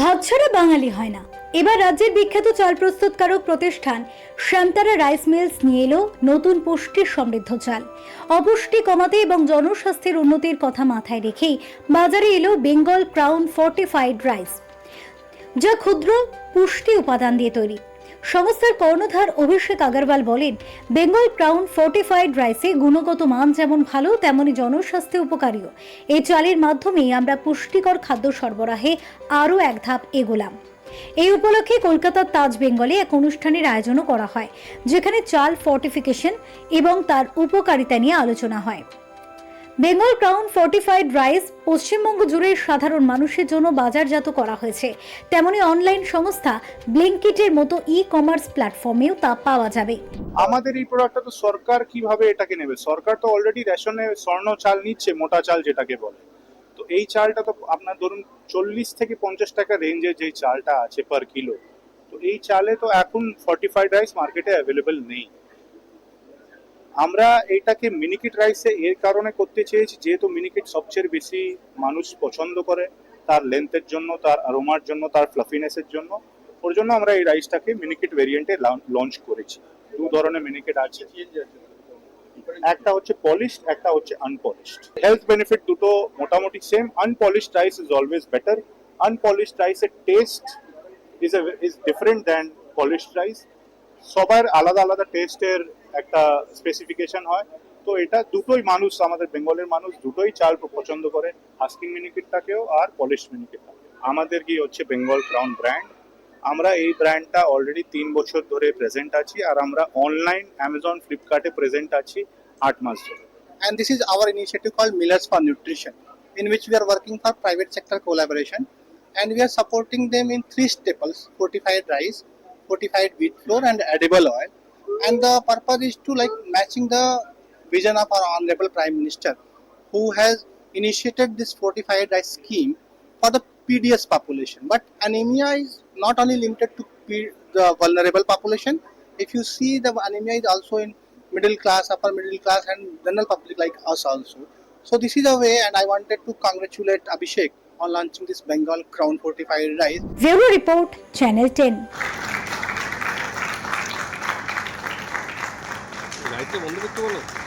ভাত ছাড়া বাঙালি হয় না। এবার রাজ্যের বিখ্যাত চাল প্রস্তুতকারক প্রতিষ্ঠান শ্যামতারা রাইস মিলস নিয়ে এলো নতুন পুষ্টি সমৃদ্ধ চাল। অপুষ্টি কমাতে এবং জনস্বাস্থ্যের উন্নতির কথা মাথায় রেখেই বাজারে এলো বেঙ্গল ক্রাউন ফর্টিফাইড রাইস, যা ক্ষুদ্র পুষ্টি উপাদান দিয়ে তৈরি। সংস্থার কর্ণধার অভিষেক আগরওয়াল বলেন, বেঙ্গল ক্রাউন ফর্টিফাইড রাইসে গুণগত মান যেমন ভালো, তেমনি জনস্বাস্থ্যে উপকারীও। এই চালের মাধ্যমেই আমরা পুষ্টিকর খাদ্য সরবরাহে আরও এক ধাপ এগোলাম। এই উপলক্ষে কলকাতার তাজ বেঙ্গলে এক অনুষ্ঠানের আয়োজনও করা হয়, যেখানে চাল ফর্টিফিকেশন এবং তার উপকারিতা নিয়ে আলোচনা হয়। Bengal Crown fortified rice Paschimbanga জুড়ে সাধারণ মানুষের জন্য বাজারজাত করা হয়েছে। তেমনি অনলাইন সংস্থা ব্লিঙ্কিটের মতো ই কমার্স প্ল্যাটফর্মেও তা পাওয়া যাবে। আমাদের এই প্রোডাক্টটা তো সরকার কীভাবে এটাকে নেবে? সরকার তো অলরেডি রেশনে স্বর্ণ চাল নিচ্ছে, মোটা চাল যেটাকে বলে। তো এই চালটা তো আপনার ধরুন চল্লিশ থেকে পঞ্চাশ টাকা রেঞ্জে যে চালটা আছে পার কিলো তো এই চালে তো এখন ফর্টিফাইড রাইস মার্কেটে অ্যাভেলেবেল নেই। আমরা এইটাকে মিনিকিট রাইসে এর কারণে করতে চেয়েছি, যেহেতু মিনিকিট সবচেয়ে বেশি মানুষ পছন্দ করে, তার লেন্থের জন্য, তার অ্যারোমার জন্য, তার ফ্লাফিনেসের জন্য। ওর জন্য আমরা এই রাইসটাকে মিনিকিট ভেরিয়েন্টে লঞ্চ করেছি। দু ধরনের মিনিকেট আছে। একটা হচ্ছে পলিশড একটা হচ্ছে আনপলিশড হেলথ বেনিফিট দুটো মোটামুটি same unpolished rice is always better unpolished রাইসের taste is is different than polished rice সবার আলাদা আলাদা টেস্টের একটা স্পেসিফিকেশন হয়। তো এটা দুটোই মানুষ, আমাদের বেঙ্গলের মানুষ দুটোই চাল পছন্দ করে। হাস্কিং মিনিকেটটাকেও আর পলিশ মিনিকেটটাকেও আমাদের কি হচ্ছে বেঙ্গল ক্রাউন ব্র্যান্ড আমরা এই ব্র্যান্ডটা অলরেডি তিন বছর ধরে প্রেজেন্ট আছি আর আমরা অনলাইন অ্যামাজন ফ্লিপকার্টে প্রেজেন্ট আছি আট মাস ধরে। And this is our initiative call millers for nutrition in which we are working for private sector collaboration and we are supporting them in three staples fortified rice fortified wheat flour and edible oil and the purpose is to like matching the vision of our honorable prime minister who has initiated this fortified rice scheme for the PDS population. But anemia is not only limited to the vulnerable population. If you see, the anemia is also in middle class, upper middle class, and general public like us also. So this is the way, and I wanted to congratulate Abhishek on launching this Bengal Crown Fortified Rice. Zero Report, Channel 10. 我们这个多了。